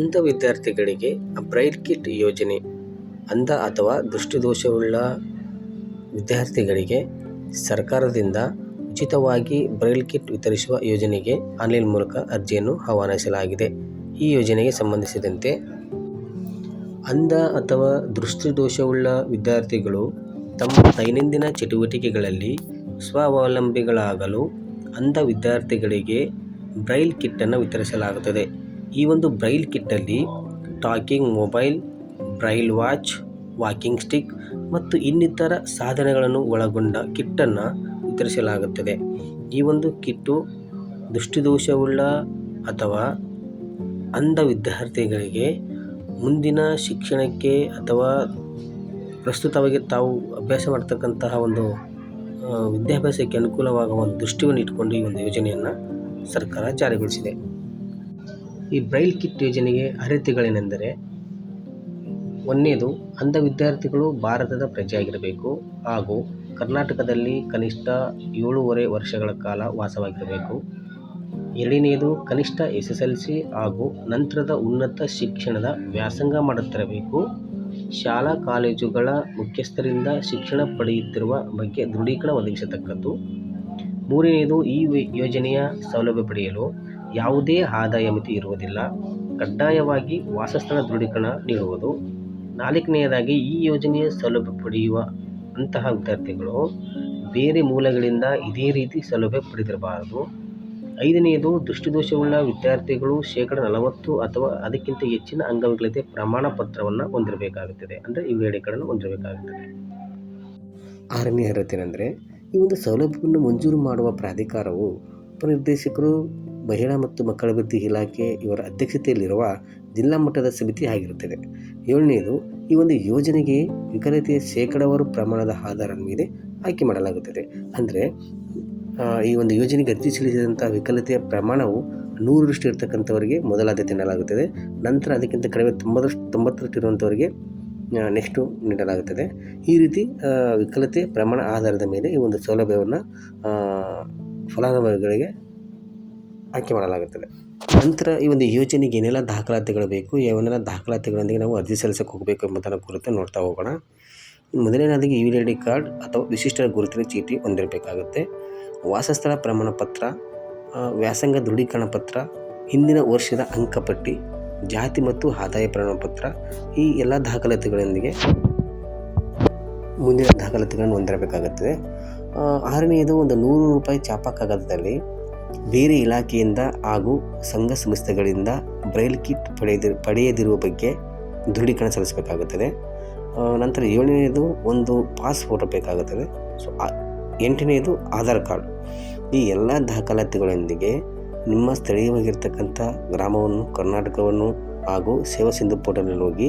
ಅಂಧ ವಿದ್ಯಾರ್ಥಿಗಳಿಗೆ Braille kit ಯೋಜನೆ. ಅಂಧ ಅಥವಾ ದೃಷ್ಟಿದೋಷವುಳ್ಳ ವಿದ್ಯಾರ್ಥಿಗಳಿಗೆ ಸರ್ಕಾರದಿಂದ ಉಚಿತವಾಗಿ ಬ್ರೈಲ್ ಕಿಟ್ ವಿತರಿಸುವ ಯೋಜನೆಗೆ ಆನ್ಲೈನ್ ಮೂಲಕ ಅರ್ಜಿಯನ್ನು ಆಹ್ವಾನಿಸಲಾಗಿದೆ. ಈ ಯೋಜನೆಗೆ ಸಂಬಂಧಿಸಿದಂತೆ ಅಂಧ ಅಥವಾ ದೃಷ್ಟಿದೋಷವುಳ್ಳ ವಿದ್ಯಾರ್ಥಿಗಳು ತಮ್ಮ ದೈನಂದಿನ ಚಟುವಟಿಕೆಗಳಲ್ಲಿ ಸ್ವಾವಲಂಬಿಗಳಾಗಲು ಅಂಧ ವಿದ್ಯಾರ್ಥಿಗಳಿಗೆ ಬ್ರೈಲ್ ಕಿಟ್ಟನ್ನು ವಿತರಿಸಲಾಗುತ್ತದೆ. ಈ ಒಂದು Braille ಕಿಟ್ಟಲ್ಲಿ talking mobile braille watch walking stick ಮತ್ತು ಇನ್ನಿತರ ಸಾಧನಗಳನ್ನು ಒಳಗೊಂಡ ಕಿಟ್ಟನ್ನು ವಿತರಿಸಲಾಗುತ್ತದೆ. ಈ ಒಂದು ಕಿಟ್ಟು ದೃಷ್ಟಿದೋಷವುಳ್ಳ ಅಥವಾ ಅಂಧ ವಿದ್ಯಾರ್ಥಿಗಳಿಗೆ ಮುಂದಿನ ಶಿಕ್ಷಣಕ್ಕೆ ಅಥವಾ ಪ್ರಸ್ತುತವಾಗಿ ತಾವು ಅಭ್ಯಾಸ ಮಾಡ್ತಕ್ಕಂತಹ ಒಂದು ವಿದ್ಯಾಭ್ಯಾಸಕ್ಕೆ ಅನುಕೂಲವಾಗುವ ಒಂದು ದೃಷ್ಟಿಯನ್ನು ಇಟ್ಕೊಂಡು ಈ ಒಂದು ಯೋಜನೆಯನ್ನು ಸರ್ಕಾರ ಜಾರಿಗೊಳಿಸಿದೆ. ಈ ಬ್ರೈಲ್ ಕಿಟ್ ಯೋಜನೆಗೆ ಅರ್ಹತೆಗಳೇನೆಂದರೆ, ಒಂದನೇದು, ಅಂಧ ವಿದ್ಯಾರ್ಥಿಗಳು ಭಾರತದ ಪ್ರಜೆಯಾಗಿರಬೇಕು ಹಾಗೂ ಕರ್ನಾಟಕದಲ್ಲಿ ಕನಿಷ್ಠ ಏಳೂವರೆ ವರ್ಷಗಳ ಕಾಲ ವಾಸವಾಗಿರಬೇಕು. ಎರಡನೆಯದು ಕನಿಷ್ಠ ಎಸ್ ಎಸ್ ಎಲ್ ಸಿ ಹಾಗೂ ನಂತರದ ಉನ್ನತ ಶಿಕ್ಷಣದ ವ್ಯಾಸಂಗ ಮಾಡುತ್ತಿರಬೇಕು. ಶಾಲಾ ಕಾಲೇಜುಗಳ ಮುಖ್ಯಸ್ಥರಿಂದ ಶಿಕ್ಷಣ ಪಡೆಯುತ್ತಿರುವ ಬಗ್ಗೆ ದೃಢೀಕರಣ ಒದಗಿಸತಕ್ಕದ್ದು. ಮೂರನೆಯದು ಈ ಯೋಜನೆಯ ಸೌಲಭ್ಯ ಪಡೆಯಲು ಯಾವುದೇ ಆದಾಯ ಮಿತಿ ಇರುವುದಿಲ್ಲ. ಕಡ್ಡಾಯವಾಗಿ ವಾಸಸ್ಥಳ ದೃಢೀಕರಣ ನೀಡುವುದು. ನಾಲ್ಕನೆಯದಾಗಿ ಈ ಯೋಜನೆಯ ಸೌಲಭ್ಯ ಪಡೆಯುವ ಅಂತಹ ವಿದ್ಯಾರ್ಥಿಗಳು ಬೇರೆ ಮೂಲಗಳಿಂದ ಇದೇ ರೀತಿ ಸೌಲಭ್ಯ ಪಡೆದಿರಬಾರದು. ಐದನೆಯದು, ದೃಷ್ಟಿದೋಷವುಳ್ಳ ವಿದ್ಯಾರ್ಥಿಗಳು ಶೇಕಡ ನಲವತ್ತು ಅಥವಾ ಅದಕ್ಕಿಂತ ಹೆಚ್ಚಿನ ಅಂಗವಿಕಲತೆ ಪ್ರಮಾಣ ಪತ್ರವನ್ನು ಹೊಂದಿರಬೇಕಾಗುತ್ತದೆ. ಅಂದರೆ ಇವೆರಡು ಹೊಂದಿರಬೇಕಾಗುತ್ತದೆ. ಆರನೇ ಅರ್ಹತೆ ಏನಂದರೆ, ಈ ಒಂದು ಸೌಲಭ್ಯವನ್ನು ಮಂಜೂರು ಮಾಡುವ ಪ್ರಾಧಿಕಾರವು ಉಪನಿರ್ದೇಶಕರು ಮಹಿಳಾ ಮತ್ತು ಮಕ್ಕಳ ಅಭಿವೃದ್ಧಿ ಇಲಾಖೆ ಇವರ ಅಧ್ಯಕ್ಷತೆಯಲ್ಲಿರುವ ಜಿಲ್ಲಾ ಮಟ್ಟದ ಸಮಿತಿ ಆಗಿರುತ್ತದೆ. ಏಳನೇದು ಈ ಒಂದು ಯೋಜನೆಗೆ ವಿಕಲತೆಯ ಶೇಕಡಾವಾರು ಪ್ರಮಾಣದ ಆಧಾರದ ಮೇಲೆ ಆಯ್ಕೆ ಮಾಡಲಾಗುತ್ತದೆ. ಅಂದರೆ ಈ ಒಂದು ಯೋಜನೆಗೆ ಅರ್ಜಿ ಸಲ್ಲಿಸಿದಂಥ ವಿಕಲತೆಯ ಪ್ರಮಾಣವು ನೂರರಷ್ಟು ಇರತಕ್ಕಂಥವರಿಗೆ ಮೊದಲ ಆದ್ಯತೆ ನೀಡಲಾಗುತ್ತದೆ ನಂತರ ಅದಕ್ಕಿಂತ ಕಡಿಮೆ ತೊಂಬತ್ತರಷ್ಟು ತೊಂಬತ್ತರಷ್ಟು ಇರುವಂಥವರಿಗೆ ನೆಕ್ಸ್ಟು ನೀಡಲಾಗುತ್ತದೆ. ಈ ರೀತಿ ವಿಕಲತೆ ಪ್ರಮಾಣ ಆಧಾರದ ಮೇಲೆ ಈ ಒಂದು ಸೌಲಭ್ಯವನ್ನು ಫಲಾನುಭವಿಗಳಿಗೆ ಆಯ್ಕೆ ಮಾಡಲಾಗುತ್ತದೆ. ನಂತರ ಈ ಒಂದು ಯೋಜನೆಗೆ ಏನೆಲ್ಲ ದಾಖಲಾತಿಗಳು ಬೇಕು ಏನೆಲ್ಲ ದಾಖಲಾತಿಗಳೊಂದಿಗೆ ನಾವು ಅರ್ಜಿ ಸಲ್ಲಿಸಕ್ಕೆ ಹೋಗಬೇಕು ಎಂಬುದನ್ನು ಕುರಿತು ನೋಡ್ತಾ ಹೋಗೋಣ. ಮೊದಲನೇದಾಗಿ ಯು ಐ ಡಿ ಕಾರ್ಡ್ ಅಥವಾ ವಿಶಿಷ್ಟ ಗುರುತಿನ ಚೀಟಿ ಹೊಂದಿರಬೇಕಾಗುತ್ತೆ. ವಾಸಸ್ಥಳ ಪ್ರಮಾಣ ಪತ್ರ ವ್ಯಾಸಂಗ ದೃಢೀಕರಣ ಪತ್ರ, ಹಿಂದಿನ ವರ್ಷದ ಅಂಕಪಟ್ಟಿ ಜಾತಿ ಮತ್ತು ಆದಾಯ ಪ್ರಮಾಣ ಪತ್ರ, ಈ ಎಲ್ಲ ದಾಖಲಾತಿಗಳೊಂದಿಗೆ ಮುಂದಿನ ದಾಖಲಾತಿಗಳನ್ನು ಹೊಂದಿರಬೇಕಾಗುತ್ತದೆ. ಆರನೆಯದು ಒಂದು ನೂರು ರೂಪಾಯಿ ಚಾಪಾ ಕಾಗದದಲ್ಲಿ ಬೇರೆ ಇಲಾಖೆಯಿಂದ ಹಾಗೂ ಸಂಘ ಸಂಸ್ಥೆಗಳಿಂದ ಬ್ರೈಲ್ ಕಿಟ್ ಪಡೆಯದಿ ಪಡೆಯದಿರುವ ಬಗ್ಗೆ ದೃಢೀಕರಣ ಸಲ್ಲಿಸಬೇಕಾಗುತ್ತದೆ. ನಂತರ ಏಳನೇದು ಒಂದು ಪಾಸ್ ಫೋಟೋ ಬೇಕಾಗುತ್ತದೆ. ಸೊ ಎಂಟನೆಯದು ಆಧಾರ್ ಕಾರ್ಡ್. ಈ ಎಲ್ಲ ದಾಖಲಾತಿಗಳೊಂದಿಗೆ ನಿಮ್ಮ ಸ್ಥಳೀಯವಾಗಿರ್ತಕ್ಕಂಥ ಗ್ರಾಮವನ್ನು, ಕರ್ನಾಟಕವನ್ನು ಹಾಗೂ ಸೇವಾ ಸಿಂಧು ಪೋರ್ಟಲ್ನಲ್ಲಿ ಹೋಗಿ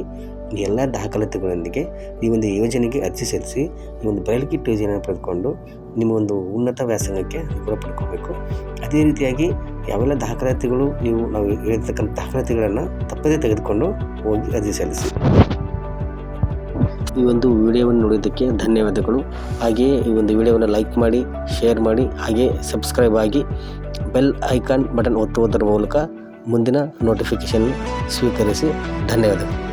ಈ ಎಲ್ಲ ದಾಖಲಾತಿಗಳೊಂದಿಗೆ ಈ ಒಂದು ಯೋಜನೆಗೆ ಅರ್ಜಿ ಸಲ್ಲಿಸಿ ಈ ಒಂದು ಬಯಲು ಕಿಟ್ ಯೋಜನೆಯನ್ನು ಪಡೆದುಕೊಂಡು ನಿಮ್ಮ ಒಂದು ಉನ್ನತ ವ್ಯಾಸಂಗಕ್ಕೆ ಅನುಕೂಲ ಪಡ್ಕೋಬೇಕು ಅದೇ ರೀತಿಯಾಗಿ ಯಾವೆಲ್ಲ ದಾಖಲಾತಿಗಳು ನೀವು ನಾವು ಹೇಳ್ತಕ್ಕಂಥ ದಾಖಲಾತಿಗಳನ್ನು ತಪ್ಪದೇ ತೆಗೆದುಕೊಂಡು ಹೋಗಿ ಅರ್ಜಿ ಸಲ್ಲಿಸಿ. ಈ ಒಂದು ವಿಡಿಯೋವನ್ನು ನೋಡಿದ್ದಕ್ಕೆ ಧನ್ಯವಾದಗಳು. ಹಾಗೆಯೇ ಈ ಒಂದು ವಿಡಿಯೋವನ್ನು ಲೈಕ್ ಮಾಡಿ, ಶೇರ್ ಮಾಡಿ ಹಾಗೆ ಸಬ್ಸ್ಕ್ರೈಬ್ ಆಗಿ ಬೆಲ್ ಐಕಾನ್ ಬಟನ್ ಒತ್ತುವುದರ ಮೂಲಕ ಮುಂದಿನ ನೋಟಿಫಿಕೇಷನ್ ಸ್ವೀಕರಿಸಿ ಧನ್ಯವಾದಗಳು.